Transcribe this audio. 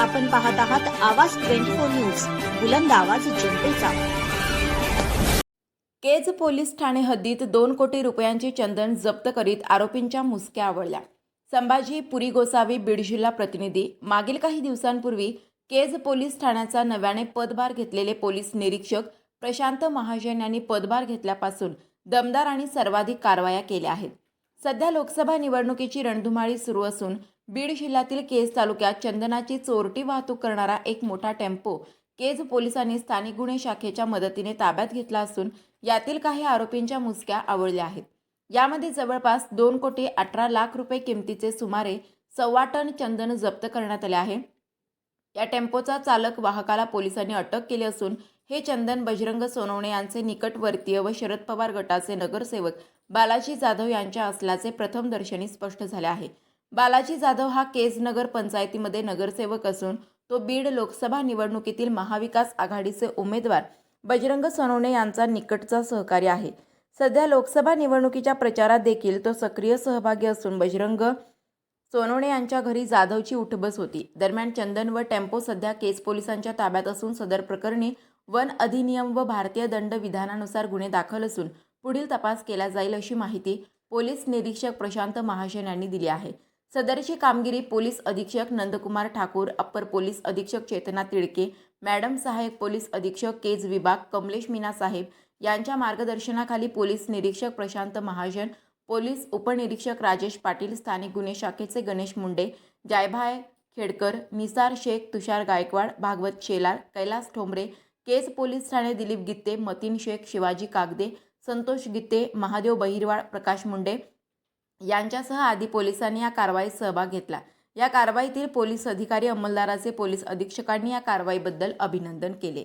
आपण पाहत आहात आवाज ट्वेंटी फोर न्यूज बुलंद आवाज जनतेचा. केज पोलीस ठाणे हद्दीत दोन कोटी रुपयांची चंदन जप्त करीत आरोपींच्या मुसक्या आवळल्या संभाजी पुरी गोसावी बीड जिल्हा प्रतिनिधी. मागील काही दिवसांपूर्वी केज पोलीस ठाण्याचा नव्याने पदभार घेतलेले पोलीस निरीक्षक प्रशांत महाजन यांनी पदभार घेतल्यापासून दमदार आणि सर्वाधिक कारवाया केल्या आहेत. सध्या लोकसभा निवडणुकीची रणधुमाळी सुरू असून बीड जिल्ह्यातील केज तालुक्यात चंदनाची चोरटी वाहतूक करणारा एक मोठा टेम्पो केज पोलिसांनी स्थानिक गुन्हे शाखेच्या मदतीने ताब्यात घेतला असून यातील काही आरोपींच्या मुसक्या आवळल्या आहेत. यामध्ये जवळपास दोन कोटी अठरा लाख रुपये किमतीचे सुमारे सव्वा टन चंदन जप्त करण्यात आले आहे. या टेम्पोचा चालक वाहकाला पोलिसांनी अटक केली असून हे चंदन बजरंग सोनवणे यांचे निकटवर्तीय व शरद पवार गटाचे नगरसेवक बालाजी जाधव यांच्या असल्याचे प्रथम दर्शनी स्पष्ट झाले आहे. बालाजी जाधव हा केजनगर पंचायतीमध्ये नगरसेवक असून तो बीड लोकसभा निवडणुकीतील महाविकास आघाडीचे उमेदवार. बजरंग सोनवणे यांचा निकटचा सहकारी आहे. सध्या लोकसभा निवडणुकीच्या प्रचारात देखील तो सक्रिय सहभागी असून बजरंग सोनवणे यांच्या घरी जाधवची उठबस होती. दरम्यान चंदन व टेम्पो सध्या केस पोलिसांच्या ताब्यात असून सदर प्रकरणी वन अधिनियम व भारतीय दंड विधानानुसार गुन्हे दाखल असून पुढील तपास केला जाईल अशी माहिती पोलीस निरीक्षक प्रशांत महाजन यांनी दिली आहे. सदरची कामगिरी पोलीस अधीक्षक नंदकुमार ठाकूर अप्पर पोलीस अधीक्षक चेतना तिडके मॅडम सहाय्यक पोलीस अधीक्षक केज विभाग कमलेश मीना साहेब यांच्या मार्गदर्शनाखाली पोलीस निरीक्षक प्रशांत महाजन पोलीस उपनिरीक्षक राजेश पाटील स्थानिक गुन्हे शाखेचे गणेश मुंडे जायभाय खेडकर निसार शेख तुषार गायकवाड भागवत शेलार कैलास ठोंबरे केस पोलीस ठाणे दिलीप गित्ते मतीन शेख शिवाजी कागदे संतोष गित्ते महादेव बहिरवाड प्रकाश मुंडे यांच्यासह आदी पोलिसांनी या कारवाईत सहभाग घेतला. या कारवाईतील पोलीस अधिकारी अंमलदाराचे पोलीस अधीक्षकांनी या कारवाईबद्दल अभिनंदन केले.